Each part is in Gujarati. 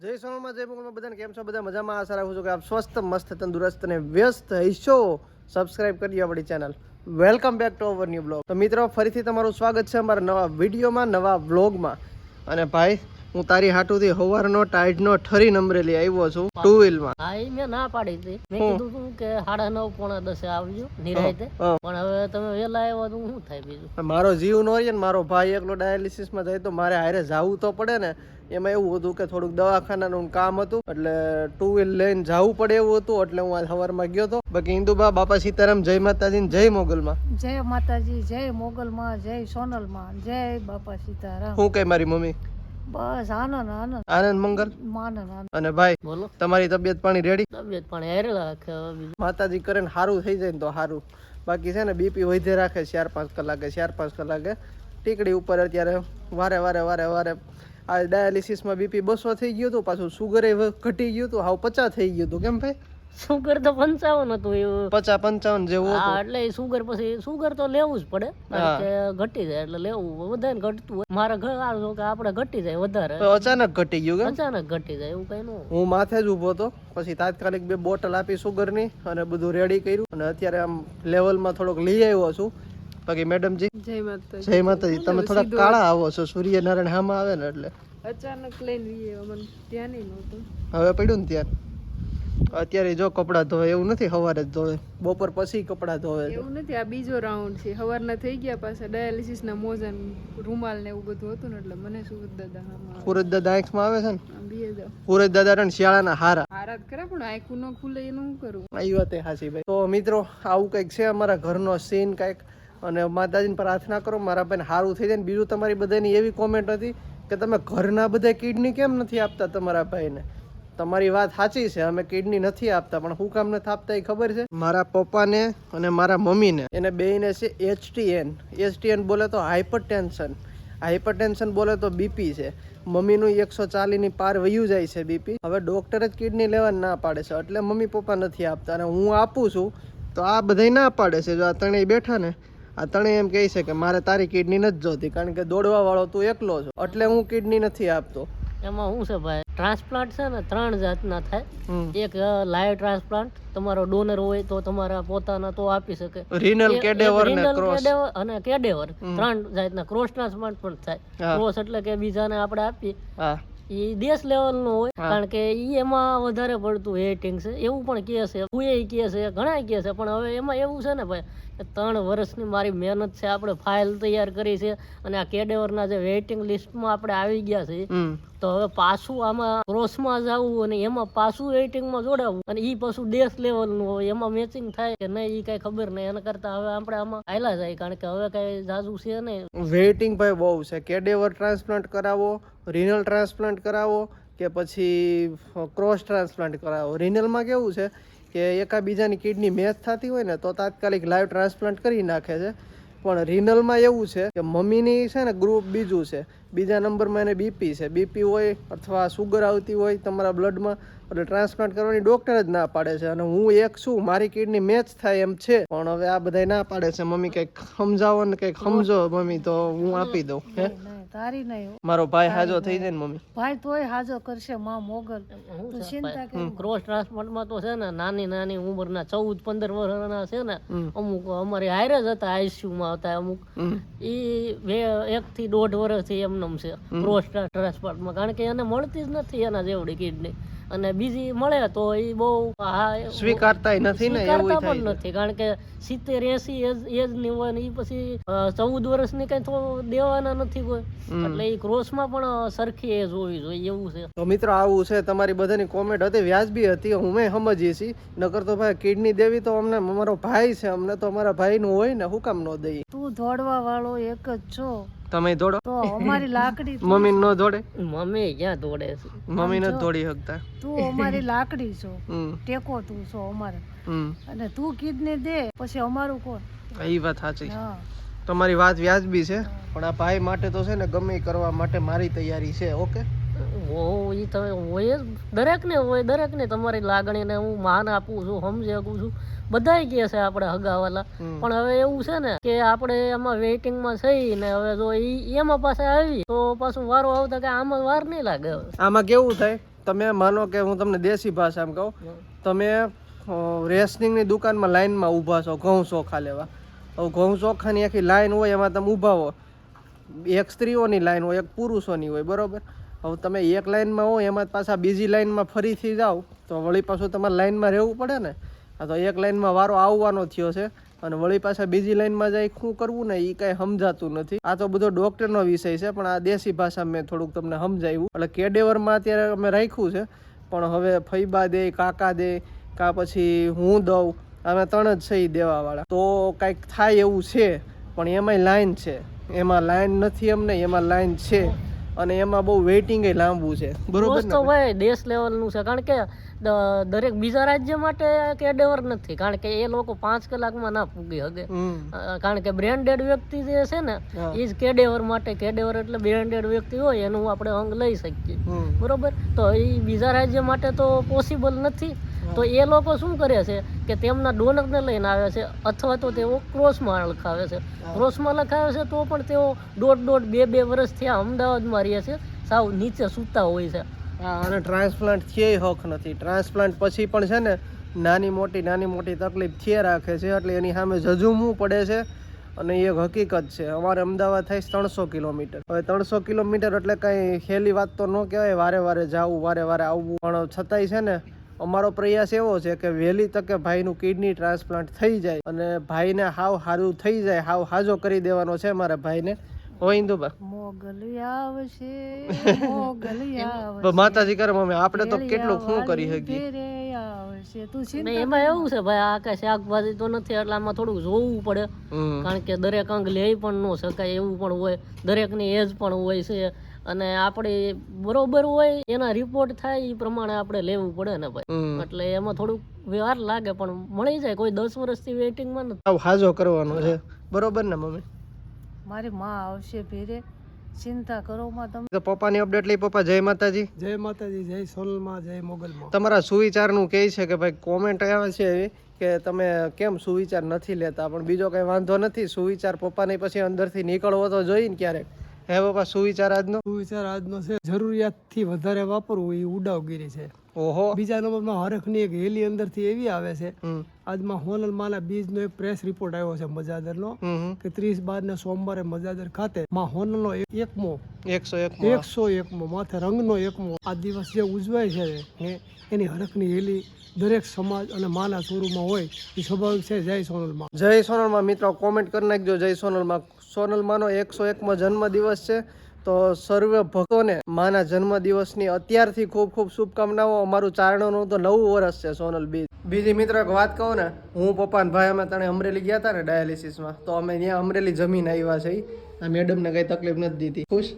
જય સોમાં જય મંગળમાં બધાને કેમ છો? બધા મજામાં? આશા રાખું છું કે આપ સ્વસ્થ મસ્ત તંદુરસ્ત અને વ્યસ્ત હશો. સબસ્ક્રાઇબ કરી આપણી channel welcome back to our new blog તો મિત્રો ફરીથી તમારું સ્વાગત છે અમારા નવા વિડીયોમાં નવા બ્લોગમાં અને ભાઈ હું તારી હાટુથી હવારનો ટાઈડનો ઠરી નંબરેલી આવ્યો છું ટુ વ્હીલમાં હા એ મેં ના પાડી હતી. મેં કીધું તું કે સાડા નવ પોણા દસે આવજો નિરાયતે. પણ હવે તમે વહેલા આવ્યા તો શું થાય બીજું? મારો જીવ નો રહીએ ને મારો ભાઈ એકલો ડાયાલિસિસમાં જાય તો મારે હારે જાવું તો પડે ને. એમાં એવું હતું કે થોડુંક દવાખાનાનું કામ હતું એટલે ટુ વ્હીલ લઈને જવું પડે એવું હતું એટલે હું આજ સવારમાં ગયો હતો. બાકી ઇન્દુબા બાપા સીતારામ જય માતાજી જય મોગલમાં. જય માતાજી જય મોગલમાં જય સોનલમાં જય બાપા સીતારામ. હું કઈ મારી મમ્મી? બસ આનંદ આનંદ. આનંદ મંગલ? આનંદ. અને ભાઈ બોલો. તમારી તબિયત પાણી રેડી તબિયત પણ હેરે રાખે માતાજી કરે ને સારું થઈ જાય ને તો સારું બાકી છે ને બીપી વધે રાખે ચાર પાંચ કલાકે ચાર પાંચ કલાકે. ટીકડી ઉપર અત્યારે વારે વારે વારે વારે આ ડાયાલિસિસમાં બીપી બસો થઈ ગયું હતું પાછું સુગર ઘટી ગયું હતું હાવ પચાસ થઈ ગયું હતું કેમ ભાઈ? સુગર તો પંચાવન હતું એવું. પચાસ પંચાવન જેવું હા એટલે સુગર પછી સુગર તો લેવું જ પડે કે ઘટી જાય એટલે લેવું વધારે ઘટતું હોય. મારા ઘર જો કે આપણે ઘટી જાય વધારે. અચાનક ઘટી ગયું અચાનક ઘટી જાય એવું કઈ નું હું માથે જ ઊભો હતો પછી તાત્કાલિક બે બોટલ આપી સુગરની અને બધું રેડી કર્યું. અને અત્યારે આમ લેવલમાં થોડોક લઈ આવ્યો છું. બાકી મેડમજી જય માતા જય માતાજી. તમે થોડા કાળા આવો છો. સૂર્યનારાયણ હામાં આવે ને એટલે. અચાનક લઈને અમને ત્યાં નહીં નહોતું. હવે પડ્યું ને ત્યાં અત્યારે જો કપડાં ધોવે એવું નથી સવારે જ ધોવે. બપોર પછી કપડાં ધોવે. એવું નથી. આ બીજો રાઉન્ડ છે. સવારના થઈ ગયા પાછા ડાયાલિસિસ ના મોજા રૂમાલ ને એવું બધું હતું ને એટલે મને સુરત દાદા સુરત દાદા આંખમાં આવે છે ને? સુરજ દાદા રણ શિયાળાના હારા. હારા જ ખરા પણ આંખું ન ખુલે એનું શું કરું? આવી વાત હાસી ભાઈ. તો મિત્રો આવું કંઈક છે અમારા ઘરનો સીન કંઈક અને માતાજીને પ્રાર્થના કરો, મારા ભાઈને સારું થઈ જાય. ને બીજું તમારી બધાની એવી કોમેન્ટ હતી કે તમે ઘરના બધા કિડની કેમ નથી આપતા તમારા ભાઈને? તમારી વાત સાચી છે, અમે કિડની નથી આપતા, પણ હું કામ નથી આપતા એ ખબર છે? મારા પપ્પાને અને મારા મમ્મીને. એને બેને છે એચટીએન એચટીએન બોલે તો હાઇપર ટેન્શન હાઇપર ટેન્શન બોલે તો બીપી છે. મમ્મીનું એકસો ચાલીની પાર વયું જાય છે બીપી હવે ડૉક્ટર જ કિડની લેવા ના પાડે છે, એટલે મમ્મી પપ્પા નથી આપતા. અને હું આપું છું, તો આ બધાય ના પાડે છે. જો આ ત્રણેય બેઠા ને આ ત્રણેય એમ કહે છે કે મારે તારી કિડની નથી જોતી કારણ કે દોડવા વાળો તું એકલો છો. એટલે હું કિડની નથી આપતો. એમાં શું છે ભાઈ? ટ્રાન્સપ્લાન્ટ છે ને ત્રણ જાતના થાય. એક લાઈવ ટ્રાન્સપ્લાન્ટ તમારો ડોનર હોય તો તમારા પોતાના તો આપી શકે. રિનલ કેડેવર ને ક્રોસ અને કેડેવર ત્રણ જાતના ક્રોસ ટ્રાન્સપ્લાન્ટ પણ થાય. ક્રોસ એટલે કે બીજાને આપણે આપીએ. એ દેશ લેવલ હોય કારણ કે ઈ એમાં વધારે પડતું હેટિંગ છે. એવું પણ કહે છે હુએ કહે છે ઘણા કહે છે પણ હવે એમાં એવું છે ને ભાઈ ત્રણ વર્ષની મારી મહેનત છે આપણે ફાઇલ તૈયાર કરી છે અને આ કેડેવરના જે વેઇટિંગ લિસ્ટમાં આપણે આવી ગયા છે તો હવે પાછું આમાં ક્રોસમાં જવું અને એમાં પાછું વેઇટિંગમાં જોડાવવું અને ઈ પાછું દેશ લેવલનું હોય, એમાં મેચિંગ થાય કે નહીં, ઈ કઈ ખબર નહીં. એના કરતા હવે આપણે આમાં આયલા જાય, કારણ કે હવે કઈ જાજુ છે નહીં. વેઇટિંગ ભાઈ બહુ છે. કેડેવર ટ્રાન્સપ્લાન્ટ કરાવો રિનલ ટ્રાન્સપ્લાન્ટ કરાવો, કે પછી ક્રોસ ટ્રાન્સપ્લાન્ટ કરાવો. રિનલમાં કેવું છે કે એકાબીજાની કિડની મેચ થતી હોય ને, તો તાત્કાલિક લાઈવ ટ્રાન્સપ્લાન્ટ કરી નાખે છે. પણ રિનલમાં એવું છે કે મમ્મીની છે ને ગ્રુપ બીજું છે. બીજા નંબરમાં એને બીપી છે. બીપી હોય અથવા સુગર આવતી હોય તમારા બ્લડમાં એટલે ટ્રાન્સપ્લાન્ટ કરવાની ડોક્ટર જ ના પાડે છે. અને હું એક છું, મારી કિડની મેચ થાય એમ છે, પણ હવે આ બધા ના પાડે છે. મમ્મી કંઈક સમજાવો ને કંઈક સમજો મમ્મી, તો હું આપી દઉં, હે? તારી નહીં મારો ભાઈ હાજો થઈ જાય ને મમ્મી. ભાઈ તોય હાજો કરશે માં મોગલ. તું ચિંતા કે ક્રોસ ટ્રાન્સપ્લાન્ટમાં તો છે ને નાની નાની ઉંમરના ચૌદ પંદર વર્ષના છે ને અમુક અમારી હારે જ હતા ICU માં હતા અમુક. ઈ બે એક થી દોઢ વર્ષથી એમનેમ છે. ક્રોસ ટ્રાન્સપ્લાન્ટમાં કારણ કે એને મળતી જ નથી એના જેવડી કિડની અને બીજી મળે તો એ બહુ હા એ નથી ને એવું પણ નથી કારણ કે સિત્તેર એસી એજની હોય ને એ પછી ચૌદ વર્ષની કઈ તો દેવાના નથી કોઈ. એટલે એ ક્રોસમાં પણ સરખી એજ હોવી જોઈએ એવું છે. તો મિત્રો આવું છે. તમારી બધાની કોમેન્ટ હતી વ્યાજબી હતી અમે સમજીએ છીએ. નકર તો ભાઈ કિડની દેવી તો અમને અમારો ભાઈ છે અમને તો અમારા ભાઈ નું હોય ને હું કામ ન દઈએ તું દોડવા વાળો એક જ છો. તમે દોડો. તો અમારી લાકડી મમ્મી ન દોડે? મમ્મી ક્યાં દોડે છે? મમ્મી નો દોડી શકતા. તું અમારી લાકડી છો. ટેકો તું છો અમારે. હમ. અને તું કિડની દે પછી અમારું કોણ? એ વાત સાચી હા. તમારી વાત વ્યાજબી છે પણ આ ભાઈ માટે તો છે ને ગમે કરવા માટે મારી તૈયારી છે ઓકે? હું એ તમે હોય દરેકને હોય દરેકને તમારી લાગણીને હું માન આપું છું સમજી શકું છું. બધાય કહે છે આપણે હગાવાલા. પણ હવે એવું છે ને કે આપણે એમાં વેઇટિંગમાં થઈ ને હવે જો ઈ એમાં પાસે આવી તો પાછું વારો આવતા કે આમાં વાર નહીં લાગે આમાં કેવું થાય? તમે માનો કે હું તમને દેશી ભાષામાં કહું. તમે રેસનિંગની દુકાનમાં લાઈનમાં ઊભા છો ઘઉં ચોખા લેવા. હવે ઘઉં ચોખાની આખી લાઈન હોય એમાં તમે ઊભા હો. એક સ્ત્રીઓની લાઈન હોય એક પુરુષોની હોય બરોબર? હવે તમે એક લાઇનમાં હો એમાં પાછા બીજી લાઈનમાં ફરીથી જાઓ, તો વળી પાછું તમારે લાઇનમાં રહેવું પડે ને? આ તો એક લાઈનમાં વારો આવવાનો થયો છે, અને વળી પાછા બીજી લાઇનમાં જાય, શું કરવું ને એ કાંઈ સમજાતું નથી. આ તો બધો ડૉક્ટરનો વિષય છે, પણ આ દેશી ભાષા મેં થોડુંક તમને સમજાવ્યું એટલે કેડેવરમાં અત્યારે અમે રાખ્યું છે, પણ હવે ફૈબા દે, કાકા દે, કાં પછી હું દઉં અમે ત્રણ જ છે દેવાવાળા. તો કાંઈક થાય એવું છે, પણ એમાંય લાઈન છે. એમાં લાઈન નથી અમને, એમાં લાઈન છે. અને એમાં બહુ વેઇટિંગ લાંબુ છે. બરોબર તો ભાઈ દેશ લેવલનું છે. કારણ કે દરેક બીજા રાજ્ય માટે કેડેવર નથી. કારણ કે એ લોકો પાંચ કલાકમાં ના પૂગી શકે કારણ કે બ્રેન્ડેડ વ્યક્તિ જે છે ને એ જ કેડેવર માટે કેડેવર એટલે બ્રેન્ડેડ વ્યક્તિ હોય એનું આપણે અંગ લઈ શકીએ. બરોબર? તો એ બીજા રાજ્ય માટે તો પોસિબલ નથી. તો એ લોકો શું કરે છે કે તેમના ડોનરને લઈને આવે છે અથવા તો તેઓ ક્રોસમાં લખાવે છે. ક્રોસમાં લખાવે છે તો પણ તેઓ દોઢ દોઢ બે બે વર્ષ થયા અમદાવાદમાં રહે છે. સાવ નીચે સૂતા હોય છે. અને ટ્રાન્સપ્લાન્ટ થયે હક નથી. ટ્રાન્સપ્લાન્ટ પછી પણ છે ને નાની મોટી નાની મોટી તકલીફ થયે રાખે છે એટલે એની સામે જજુમવું પડે છે અને એ એક હકીકત છે. અમારે અમદાવાદ થાય ત્રણસો કિલોમીટર. હવે ત્રણસો કિલોમીટર એટલે કાંઈ હેલી વાત તો ન કહેવાય. વારે વારે જવું વારે વારે આવવું. પણ છતાંય છે ને અમારો પ્રયાસ એવો છે કે વહેલી તકે ભાઈનું કિડની ટ્રાન્સપ્લાન્ટ થઈ જાય અને ભાઈને હાવ સારું થઈ જાય હાવ હાજો કરી દેવાનો છે મારા ભાઈને. હો ઇન્દુબા મોગલ આવશે મોગલ આવશે. માતાજી કરે મમ્મી આપણે તો કેટલું શું કરી શકીએ? ને એમાં એવું છે ભાઈ આ શાકભાજી તો નથી એટલે આમાં થોડુંક જોવું પડે. કારણ કે દરેક અંગ લે પણ ન શકાય એવું પણ હોય. દરેકની એજ પણ હોય છે. અને આપણે બરોબર હોય એના રિપોર્ટ થાય એ પ્રમાણે આપણે લેવું પડે ને ભાઈ. એટલે એમાં થોડુંક વ્યવહાર લાગે પણ મળી જાય કોઈ દસ વર્ષથી વેઇટિંગમાં નથી. હાજો કરવાનો છે. બરોબર ને મમ્મી? મારી માં આવશે ભેરે. ચિંતા કરો માં તમે. તો પપ્પાની અપડેટ લઈ પપ્પા જય માતાજી. જય માતાજી જય સોલમાં જય મોગલમાં. તમારા સુવિચારનું કહે છે કે ભાઈ કોમેન્ટ આવે છે એવી કે તમે કેમ સુવિચાર નથી લેતા? પણ બીજો કઈ વાંધો નથી. સુવિચાર પપ્પાને પછી અંદરથી નીકળવો તો જોઈએ ને ક્યારેક. હે પપ્પા સુવિચાર આજનો? સુવિચાર આજનો છે. જરૂરિયાતથી વધારે વાપરવું એ ઉડાવગીરી છે. ઓહો. બીજા નંબરમાં હરખની એક હેલી અંદરથી એવી આવે છે. આજમાં હોનલ માના બીજનો એક પ્રેસ રિપોર્ટ આવ્યો છે મજાદરનો. કે ત્રીસ બાર ને સોમવારે મજાદર ખાતે માં હોનલનો નો એકમો એકસો એક એકસો એકમો માથે રંગનો એકમો આ દિવસ જે ઉજવાય છે ને એની હરખની હેલી દરેક સમાજ અને માના સ્વરૂપમાં હોય એ સ્વાભાવિક છે. જય સોનલમાં. જય સોનલમાં મિત્રો કોમેન્ટ કરી નાખજો. જય સોનલમાં સોનલમાંનો એકસો એકમો જન્મદિવસ છે. તો સર્વે ભક્તોને માના જન્મદિવસની અત્યારથી ખૂબ ખૂબ શુભકામનાઓ. અમારું ચારણોનું તો નવું વર્ષ છે, સોનલ બીજ બીજી મિત્ર વાત કહું ને, હું પપ્પા ભાઈ અમે તને અમરેલી ગયા હતા ને ડાયાલિસિસમાં. તો અમે ત્યાં અમરેલી જમીન આવ્યા છે આ મેડમને કંઈ તકલીફ નથી દીધી. ખુશ?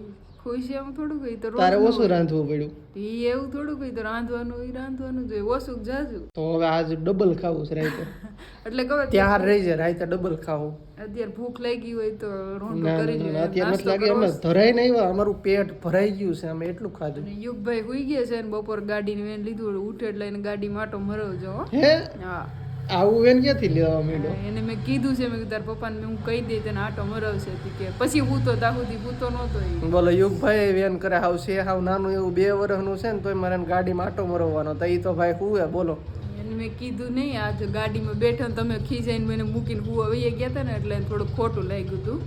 ખુશ એમ થોડું કઈ તો તારે ઓછું રાંધવું પડ્યું. એ એવું થોડું કઈ તો રાંધવાનું એ રાંધવાનું જોઈએ ઓછું જાજુ. તો હવે આજ ડબલ ખાવું છે રાઈતે એટલે કહે ત્યાં રહી જાય રાઈતે ડબલ ખાવું. અત્યારે ભૂખ લાગી હોય તો રોંઢો કરી લે અત્યારે મત લાગે. અમે ધરાઈ નહીં અમારું પેટ ભરાઈ ગયું છે અમે એટલું ખાધું. યુગભાઈ હુઈ ગયા છે ને બપોર ગાડીની વેન લીધું ઉઠે એટલે એને ગાડી માટો મરવજો. હે? હા. આવું વેન ક્યાંથી લેવા મળ્યો એને મેં કીધું છે મેં કીધું તારા પપ્પાને મેં હું કહી દઈ તને આટો મરાવશે કે પછી હૂતો ત્યાં સુધી પૂતો નહોતો બોલો યુગભાઈ વેન કરે હાવ છે હાવ નાનું એવું બે વર્ષનું છે ને તોય મારે એને ગાડીમાં આટો મરવાનો તો એ તો ભાઈ હુએ બોલો. એને મેં કીધું નહીં આજ ગાડીમાં બેઠો ને તમે ખીજાઈને મને મૂકીને હુવા વહી ગયા હતા ને એટલે એને થોડું ખોટું લાગ્યું હતું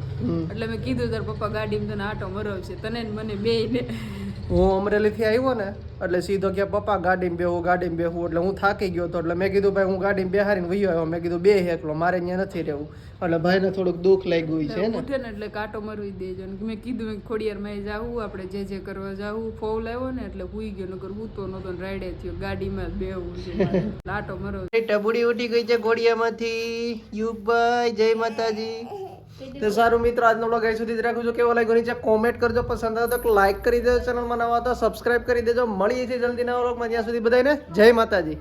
એટલે મેં કીધું તાર પપ્પા ગાડીમાં તને આટો મરવશે તને ને મને બે ને. હું અમરેલીથી આવ્યો ને એટલે સીધો કે પપ્પા ગાડીમાં બેહું ગાડીમાં બેહું એટલે હું થાકી ગયો હતો એટલે મેં કીધું ભાઈ હું ગાડીમાં બેહારીને વયો આવ્યો. મેં કીધું બે એકલો મારે અહીંયા નથી રહેવું. એટલે ભાઈને થોડુંક દુઃખ લાગ્યું છે ને. ઉઠે ને એટલે કાંટો મરવી દેજો. ને મેં કીધું ખોડિયાર માં જાવું આપણે જે જે કરવા જાવું ફોવ લાવ્યો ને એટલે હુઈ ગયો નકર હૂતો નતો ને રાઈડે થયો ગાડીમાં બેહવું છે આટો મરવો ટબુડી ઉઠી ગઈ છે ઘોડિયામાંથી યુગભાઈ જય માતાજી. તો સારું મિત્રો, આજનો બ્લોગ અહીં સુધી જ રાખું છું. કેવો લાગ્યો નીચે કોમેન્ટ કરજો. પસંદ આવે તો લાઈક કરી દેજો. ચેનલમાં નવા તો સબસ્ક્રાઈબ કરી દેજો. મળીએ છીએ જલ્દી નવા બ્લોગમાં ત્યાં સુધી બધાને જય માતાજી.